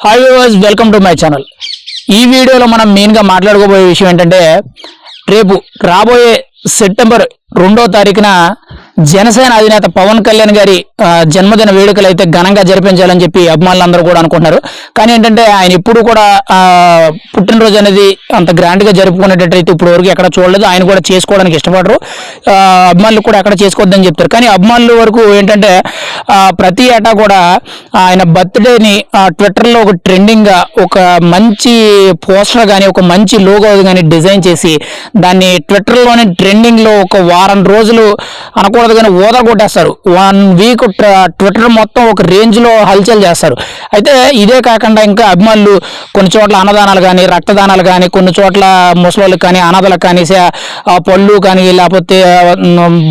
Hi viewers welcome to my channel ఈ వీడియోలో మనం మెయిన్గా మాట్లాడుకోబోయే విషయం ఏంటంటే రేపు రాబోయే సెప్టెంబర్ రెండో తారీఖున జనసేన అధినేత పవన్ కళ్యాణ్ గారి జన్మదిన వేడుకలు అయితే ఘనంగా జరిపించాలని చెప్పి అభిమానులందరూ కూడా అనుకుంటున్నారు. కానీ ఏంటంటే ఆయన ఇప్పుడు కూడా పుట్టినరోజు అనేది అంత గ్రాండ్గా జరుపుకునేటట్టయితే ఇప్పుడు వరకు ఎక్కడ చూడలేదు. ఆయన కూడా చేసుకోవడానికి ఇష్టపడరు. అభిమానులు కూడా ఎక్కడ చేసుకోవద్దని చెప్తారు. కానీ అభిమానుల వరకు ఏంటంటే ప్రతి ఏటా కూడా ఆయన బర్త్డేని ట్విట్టర్లో ఒక ట్రెండింగ్గా ఒక మంచి పోస్టర్ కానీ ఒక మంచి లోగో కానీ డిజైన్ చేసి దాన్ని ట్విట్టర్లోని ట్రెండింగ్లో ఒక వారం రోజులు అనకూడదు కానీ ఓదా కొట్టేస్తారు. వన్ వీక్ ట్విట్టర్ మొత్తం ఒక రేంజ్లో హల్చల్ చేస్తారు. అయితే ఇదే కాకుండా ఇంకా అభిమానులు కొన్ని చోట్ల అన్నదానాలు కానీ రక్తదానాలు కానీ కొన్ని చోట్ల ముసలోళ్ళకి కానీ అనాథలకు కానీ సే- పళ్ళు కానీ లేకపోతే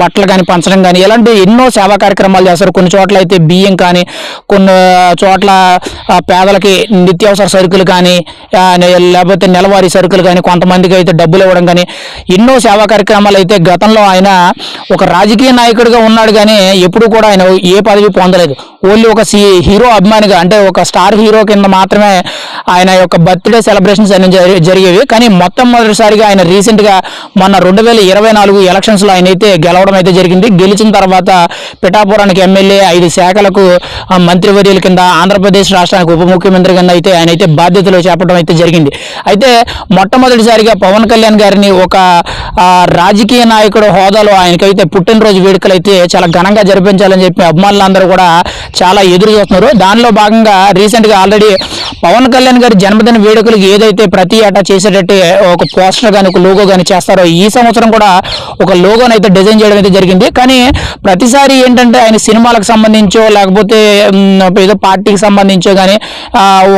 బట్టలు కానీ పంచడం కానీ ఇలాంటి ఎన్నో సేవా కార్యక్రమాలు చేస్తారు. కొన్ని చోట్ల అయితే బియ్యం కానీ కొన్ని చోట్ల పేదలకి నిత్యావసర సరుకులు కానీ లేకపోతే నెలవారీ సరుకులు కానీ కొంతమందికి అయితే డబ్బులు ఇవ్వడం కానీ ఎన్నో సేవా కార్యక్రమాలు అయితే గతంలో ఆయన ఒక రాజకీయ నాయకుడిగా ఉన్నాడు కానీ ఎప్పుడు కూడా ఆయన ఏ పదవి పొందలేదు. ఓన్లీ ఒక సి హీరో అభిమానిగా అంటే ఒక స్టార్ హీరో కింద మాత్రమే ఆయన యొక్క బర్త్డే సెలబ్రేషన్స్ అన్ని జరిగేవి. కానీ మొత్తం మొదటిసారిగా ఆయన రీసెంట్గా మొన్న రెండు వేల ఇరవై నాలుగు ఎలక్షన్స్లో ఆయన అయితే గెలవడం అయితే జరిగింది. గెలిచిన తర్వాత పిఠాపురానికి ఎమ్మెల్యే ఐదు శాఖలకు మంత్రివర్యుల కింద ఆంధ్రప్రదేశ్ రాష్ట్రానికి ఉప ముఖ్యమంత్రి కింద అయితే ఆయన అయితే బాధ్యతలు చేపట్టడం అయితే జరిగింది. అయితే మొట్టమొదటిసారిగా పవన్ కళ్యాణ్ గారిని ఒక రాజకీయ నాయకుడు హోదాలో ఆయనకైతే పుట్టినరోజు వేడుకలు అయితే చాలా ఘనంగా జరిపించాలని చెప్పి అభిమానులందరూ కూడా చాలా ఎదురు చూస్తున్నారు. దానిలో భాగంగా రీసెంట్గా ఆల్రెడీ పవన్ కళ్యాణ్ గారి జన్మదిన వేడుకలకు ఏదైతే ప్రతి ఏటా చేసేటట్టు ఒక పోస్టర్ కానీ ఒక లోగో కానీ చేస్తారో ఈ సంవత్సరం కూడా ఒక లోగోని అయితే డిజైన్ చేయడం అయితే జరిగింది. కానీ ప్రతిసారి ఏంటంటే ఆయన సినిమాలకు సంబంధించో లేకపోతే ఏదో పార్టీకి సంబంధించో కానీ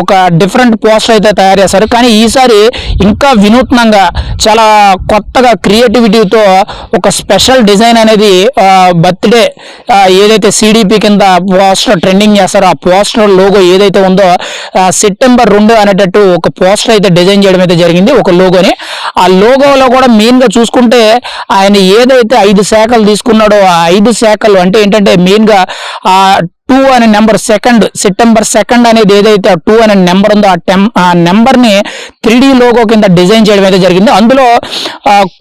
ఒక డిఫరెంట్ పోస్టర్ అయితే తయారు చేస్తారు. కానీ ఈసారి ఇంకా వినూత్నంగా చాలా కొత్తగా క్రియేటివిటీతో ఒక స్పెషల్ డిజైన్ అనేది బర్త్డే ఏదైతే సిడిపి కింద పోస్టర్ ట్రెండింగ్ చేస్తారో ఆ పోస్టర్ లోగో ఏదైతే ఉందో సెప్టెంబర్ రెండు అనేటట్టు ఒక పోస్టర్ అయితే డిజైన్ చేయడం అయితే జరిగింది ఒక లోగోని. ఆ లోగోలో కూడా మెయిన్గా చూసుకుంటే ఆయన ఏదైతే ఐదు శాఖలు తీసుకున్నాడో ఆ ఐదు శాఖలు అంటే ఏంటంటే మెయిన్గా ఆ టూ అనే నెంబర్ సెకండ్ సెప్టెంబర్ సెకండ్ అనేది ఏదైతే ఆ టూ అనే నెంబర్ ఉందో ఆ టెం ఆ నెంబర్ని త్రీ లోగో కింద డిజైన్ చేయడం అయితే జరిగింది. అందులో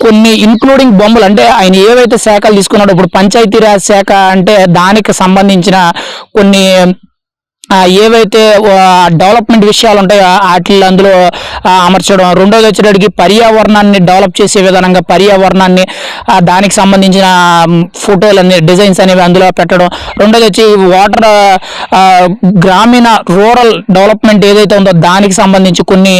కొన్ని ఇన్క్లూడింగ్ బొమ్మలు అంటే ఆయన ఏవైతే శాఖలు తీసుకున్నాడో ఇప్పుడు పంచాయతీరాజ్ శాఖ అంటే దానికి సంబంధించిన కొన్ని ఏవైతే డెవలప్మెంట్ విషయాలు ఉంటాయో వాటి అందులో అమర్చడం. రెండోది వచ్చేటడికి పర్యావరణాన్ని డెవలప్ చేసే విధానంగా పర్యావరణాన్ని దానికి సంబంధించిన ఫోటోలన్నీ డిజైన్స్ అనేవి అందులో పెట్టడం. రెండోది వచ్చి వాటర్ గ్రామీణ రూరల్ డెవలప్మెంట్ ఏదైతే ఉందో దానికి సంబంధించి కొన్ని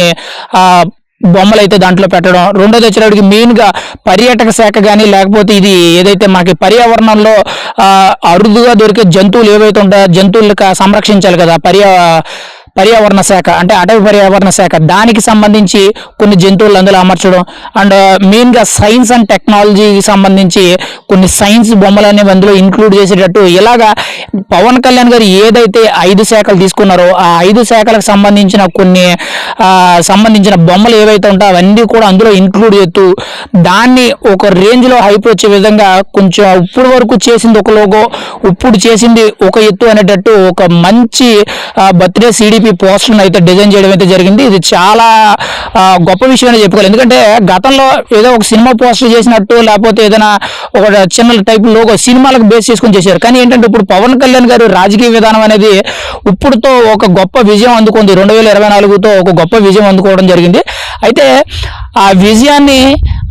బొమ్మలు అయితే దాంట్లో పెట్టడం. రెండోది వచ్చేటప్పటికి మెయిన్గా పర్యాటక శాఖ కానీ లేకపోతే ఇది ఏదైతే మనకి పర్యావరణంలో అరుదుగా దొరికే జంతువులు ఏవైతే ఉంటాయో జంతువులకు సంరక్షించాలి కదా పర్యా పర్యావరణ శాఖ అంటే అటవీ పర్యావరణ శాఖ దానికి సంబంధించి కొన్ని జంతువులు అందులో అమర్చడం. అండ్ మెయిన్గా సైన్స్ అండ్ టెక్నాలజీకి సంబంధించి కొన్ని సైన్స్ బొమ్మలు అనేవి అందులో ఇంక్లూడ్ చేసేటట్టు ఇలాగా పవన్ కళ్యాణ్ గారు ఏదైతే ఐదు శాఖలు తీసుకున్నారో ఆ ఐదు శాఖలకు సంబంధించిన కొన్ని సంబంధించిన బొమ్మలు ఏవైతే ఉంటాయో అవన్నీ కూడా అందులో ఇంక్లూడ్ చేస్తూ దాన్ని ఒక రేంజ్లో హైప్ వచ్చే విధంగా కొంచెం ఇప్పుడు వరకు చేసింది ఒక లోగో ఇప్పుడు చేసింది ఒక ఎత్తు అనేటట్టు ఒక మంచి బర్త్డే సిడిపి పోస్టర్ అయితే డిజైన్ చేయడం అయితే జరిగింది. ఇది చాలా గొప్ప విషయం అని చెప్పుకోవాలి. ఎందుకంటే గతంలో ఏదో ఒక సినిమా పోస్టర్ చేసినట్టు లేకపోతే ఏదైనా ఒక చిన్న టైప్ లోగో సినిమాలకు బేస్ చేసుకొని చేశారు. కానీ ఏంటంటే ఇప్పుడు పవన్ కళ్యాణ్ గారు రాజకీయ విధానం అనేది ఇప్పుడుతో ఒక గొప్ప విజయం అందుకుంది. రెండు వేల ఇరవై నాలుగుతో ఒక గొప్ప విజయం అందుకోవడం జరిగింది. అయితే ఆ విజయాన్ని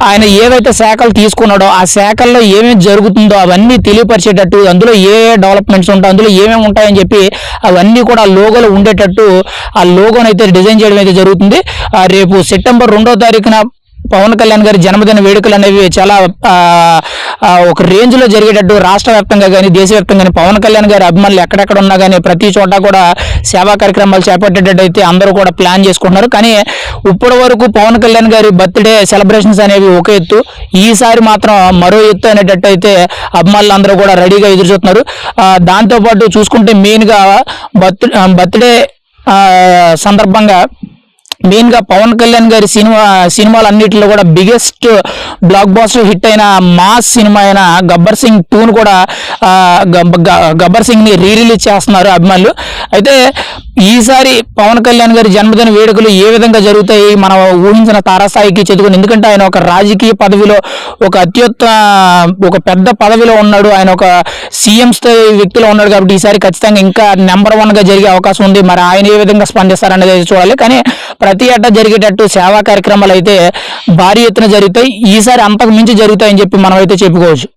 ఆయన ఏవైతే శాఖలు తీసుకున్నాడో ఆ శాఖల్లో ఏమేమి జరుగుతుందో అవన్నీ తెలియపరిచేటట్టు అందులో ఏ ఏ డెవలప్మెంట్స్ ఉంటాయి అందులో ఏమేమి ఉంటాయని చెప్పి అవన్నీ కూడా ఆ లోగోలో ఉండేటట్టు ఆ లోగోనైతే డిజైన్ చేయడం అయితే జరుగుతుంది. ఆ రేపు సెప్టెంబర్ రెండో తారీఖున పవన్ కళ్యాణ్ గారి జన్మదిన వేడుకలు అనేవి చాలా ఒక రేంజ్లో జరిగేటట్టు రాష్ట్ర వ్యాప్తంగా కానీ దేశవ్యాప్తంగా కానీ పవన్ కళ్యాణ్ గారి అభిమానులు ఎక్కడెక్కడ ఉన్నా కానీ ప్రతి చోట కూడా సేవా కార్యక్రమాలు చేపట్టేటట్టు అయితే అందరూ కూడా ప్లాన్ చేసుకుంటున్నారు. కానీ ఇప్పటి వరకు పవన్ కళ్యాణ్ గారి బర్త్డే సెలబ్రేషన్స్ అనేవి ఒక ఎత్తు. ఈసారి మాత్రం మరో ఎత్తు అనేటట్టు అయితే అభిమానులు అందరూ కూడా రెడీగా ఎదురు చూస్తున్నారు దాంతోపాటు చూసుకుంటే మెయిన్గా బర్త్ బర్త్డే సందర్భంగా మెయిన్గా పవన్ కళ్యాణ్ గారి సినిమా సినిమాలు అన్నిటిలో కూడా బిగ్గెస్ట్ బ్లాక్ బాస్టర్ హిట్ అయిన మాస్ సినిమా అయిన గబ్బర్ సింగ్ టూను కూడా గబ్బ- గ- గబ్బర్ సింగ్ని రీ రిలీజ్ చేస్తున్నారు అభిమానులు. అయితే ఈసారి పవన్ కళ్యాణ్ గారి జన్మదిన వేడుకలు ఏ విధంగా జరుగుతాయి? మనం ఊహించిన తారాస్థాయికి చదువుకుని ఎందుకంటే ఆయన ఒక రాజకీయ పదవిలో ఒక అత్యుత్త ఒక పెద్ద పదవిలో ఉన్నాడు. ఆయన ఒక సీఎం స్థాయి వ్యక్తిలో ఉన్నాడు కాబట్టి ఈసారి ఖచ్చితంగా ఇంకా నెంబర్ వన్గా జరిగే అవకాశం ఉంది. మరి ఆయన ఏ విధంగా స్పందిస్తారనేది చూడాలి. కానీ ప్రతి ఏటా జరిగేటట్టు సేవా కార్యక్రమాలు అయితే భారీ ఎత్తున జరుగుతాయి. ఈసారి అంతకు మించి జరుగుతాయని చెప్పి మనం అయితే చెప్పుకోవచ్చు.